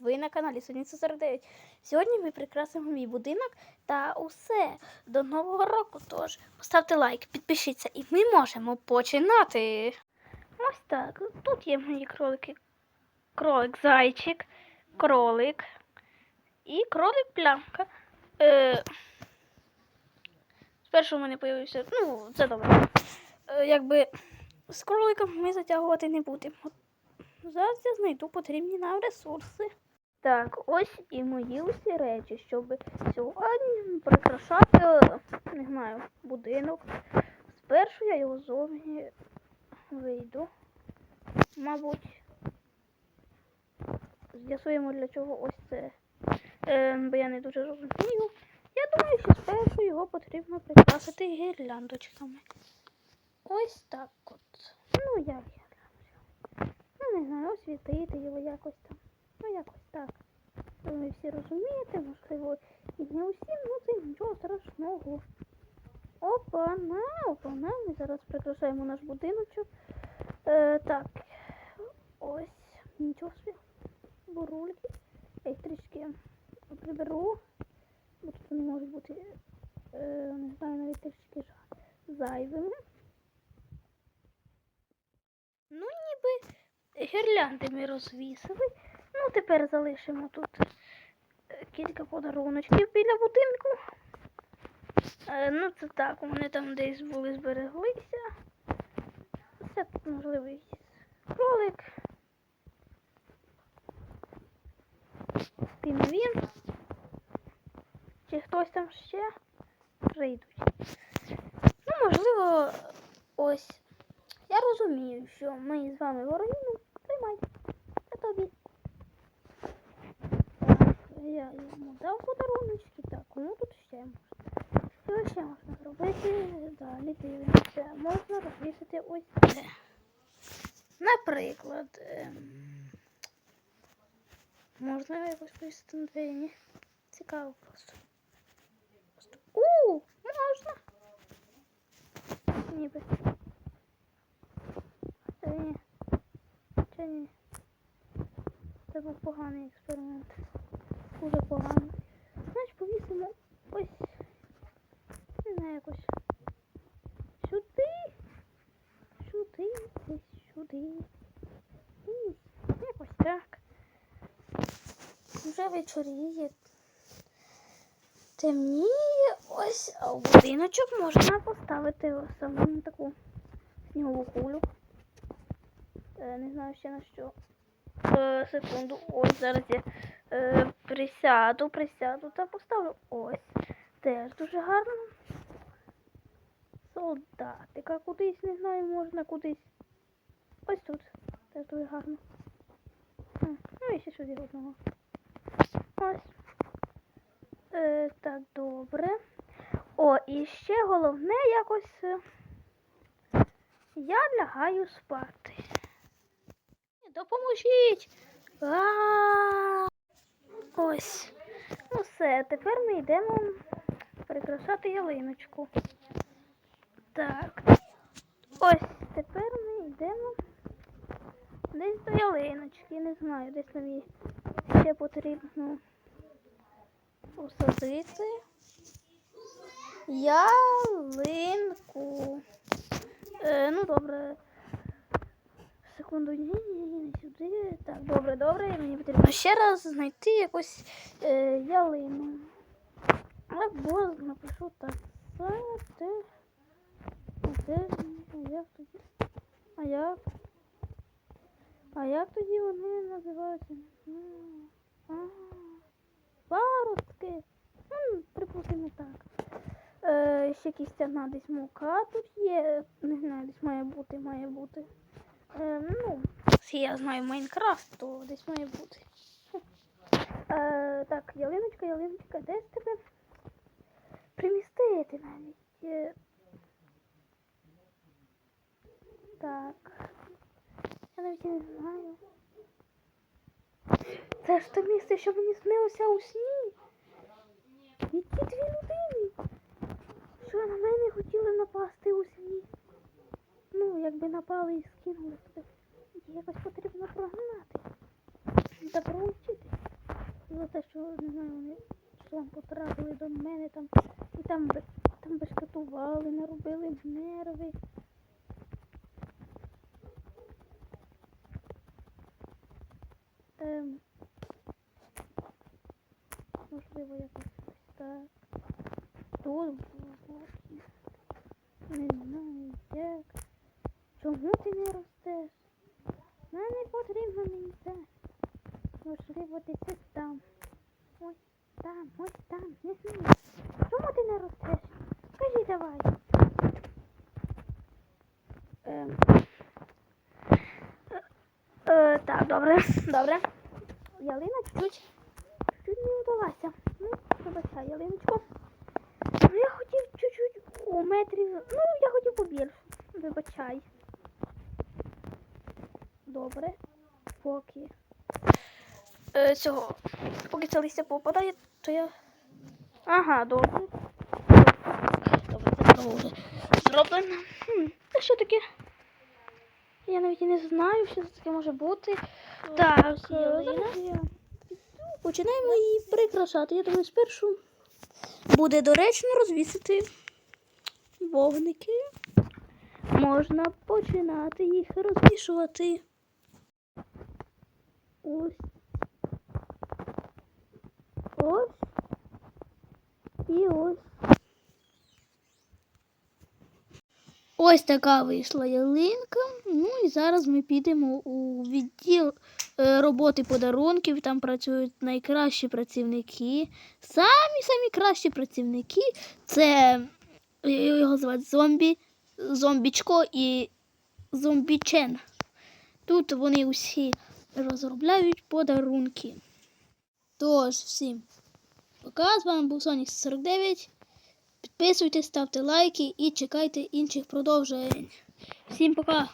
Ви на каналі Соніца 49. Сьогодні ми прикрасимо мій будинок та усе до Нового року. Тож поставте лайк, підпишіться, і ми можемо починати. Ось так. Тут є мої кролики. Кролик зайчик, кролик і кролик плямка. Е, спершу в мене з'явився. Ну, це добре. Е, якби з кроликом ми затягувати не будемо. Зараз я знайду потрібні нам ресурси. Так, ось і мої усі речі, щоб сьогодні прикрашати, не знаю, будинок. Спершу я його зовні вийду. Мабуть, з'ясуємо для чого ось це. Е, бо я не дуже розумію. Я думаю, що спершу його потрібно прикрасити гірляндочками. Ось так от. Ну, я Ну, не знаю, освітити його якось там. Ну, якось так. Ви всі розумієте, можливо, і не усі, ну це нічого страшного. Опа, на, опа, на. Ми зараз прикрашаємо наш будиночок. Е, так. Ось. Нічого собі. Бурульки. Їх трішки приберу. Бо тут вони можуть бути, е, не знаю, навіть трішки жа- зайвими. Ну, ніби гірлянди ми розвісили. Ну, тепер залишимо тут е, кілька подаруночків біля будинку. Е, ну, це так, вони там десь були збереглися. Це можливий кролик. Пінгвін. Чи хтось там ще прийдуть. Ну, можливо, ось. Я розумію, що ми з вами вороги, ну, тримай. Це тобі. Так, я йому дав подаруночки. Так, кому тут ще можна? Що ще можна зробити? Далі дивимося. Можна розвісити ось це. Наприклад, ем, можна якось повісити на двері. Цікаво просто. просто. У, можна. Ніби. Та ні. Чи ні? Це був поганий експеримент. Дуже поганий. Значить, повісимо ось. Не знаю, якось. Сюди. Сюди. Десь сюди. Якось так. Вже вечоріє. Темніє ось, а будиночок можна поставити ось саму таку снігову кулю. Е, не знаю ще на що. Е, секунду. Ось зараз я е, присяду, присяду та поставлю. Ось. Теж дуже гарно. Солдатика кудись, не знаю, можна кудись. Ось тут. Теж дуже гарно. М, Ну і ще сюди одного. Ось. Е, так, добре. О, і ще головне якось. е, Я лягаю спати. Допоможіть! А! Ось. Ну все, тепер ми йдемо прикрашати ялиночку. Так. Ось, тепер ми йдемо десь до ялиночки. Не знаю, десь нам її ще потрібно посадити. Ялинку. Е, ну добре. Секунду, ні, ні, ні, сюди. Так, добре, добре. Мені потрібно ще раз знайти якусь е, ялину. Або напишу так. Це де. Де? А як тоді? А як? А як тоді вони називаються? А, Паростки. Ну, припустимо так. Е, ще кістяна десь мука тут є. Не знаю, десь має бути, має бути. Е, ну, всі я знаю Майнкрафт, то десь має бути. Е, так, ялиночка, ялиночка, де ж тебе примістити навіть? Е, так. Я навіть не знаю. Це ж те місце, що мені снилося у сні. І ті дві людини, що на мене хотіли напасти у сні. Ну, якби напали і скинули туди. Якось потрібно прогнати. Та проучити. те, що не знаю, вони числом потрапили до мене там і там би там би шкатували, наробили нерви. Ем, можливо, якось так. Тут. Не знаю. Чому ти не ростеш? Ну, не потрібно мені це. Можливо, десь ось там. Ось там, ось там. Не знаю. Чому ти не ростеш? Скажи давай. Ем. Е, так, добре, добре. Ялина чуть-чуть. Чуть не вдалася. Ну, вибачай, ялиночку. Ну, я хотів чуть-чуть у метрів. Ну, я хотів побільше. Вибачай. Добре. Поки. Е, цього. Поки це листя попадає, то я. Ага, добре. Добре, це знову вже зроблено. Хм, це що таке? Я навіть і не знаю, що це таке може бути. Так, е, я Починаємо її прикрашати. Я думаю, спершу буде доречно розвісити вогники. Можна починати їх розвішувати. Ось. Ось. І ось. Ось така вийшла ялинка. Ну і зараз ми підемо у відділ е, роботи подарунків. Там працюють найкращі працівники. Самі самі кращі працівники це е, його звати зомбі, зомбічко і зомбічен. Тут вони усі розробляють подарунки. Тож, всім пока. З вами був Сонік 49. Підписуйтесь, ставте лайки і чекайте інших продовжень. Всім пока!